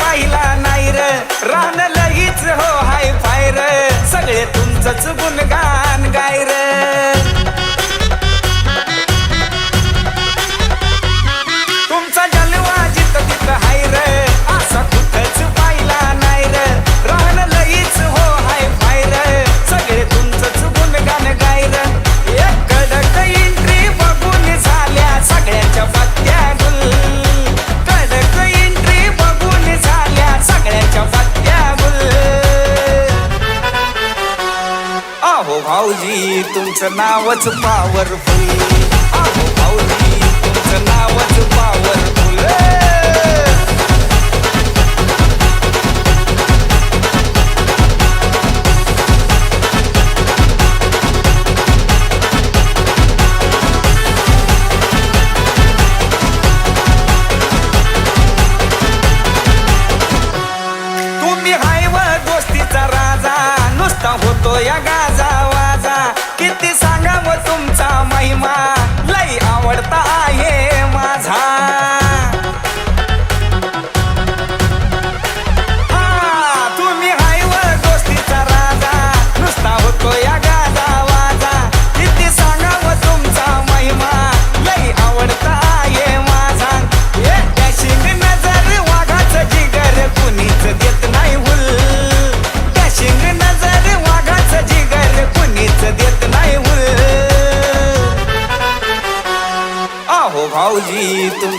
पाहिला नाही र. रान लगीच हो हाय फायर सगळे तुमचंच गुणगान गाय र. भाऊजी तुमचं नावच पावरफुल पावरफुल गोष्टीचा राजा नुसता होतो या गाजा.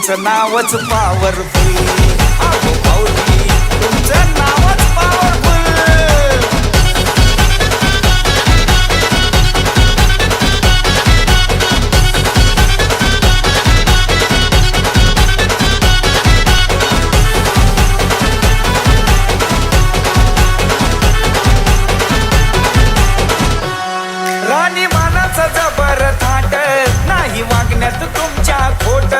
तुमचं नावच पावरफुल पाण्यात तुमच्या खोट.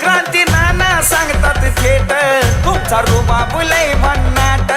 क्रांती नाना सांगतात थेट. तुमचा रुबा बुलय भन्नाट.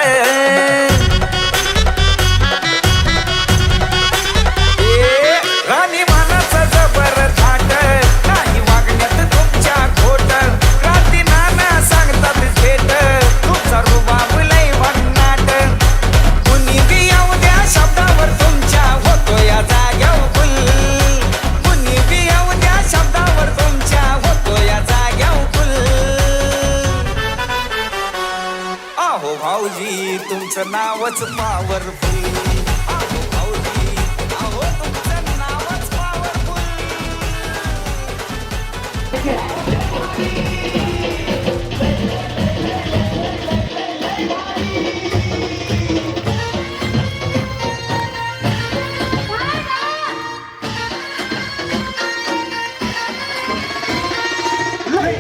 तुमचं नावच पॉवरफुल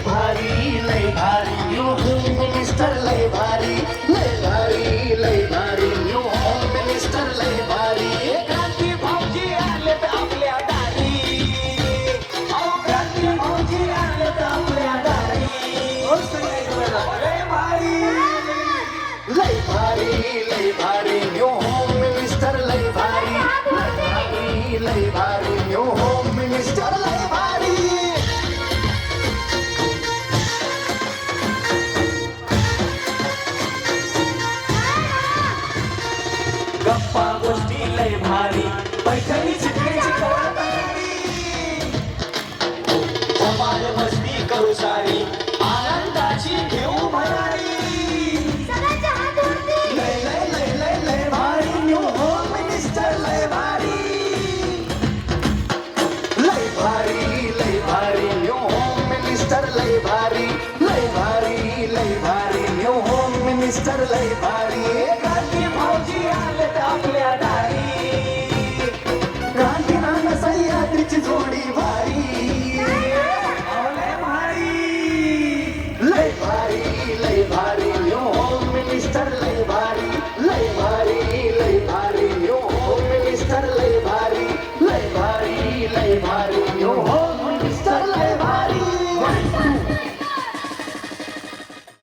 भारी लय भारी. हो, मिस्टर लय भारी. લઈ ભારી ભારી ન્યો मिस्टर लय भारी. भाऊजी आले.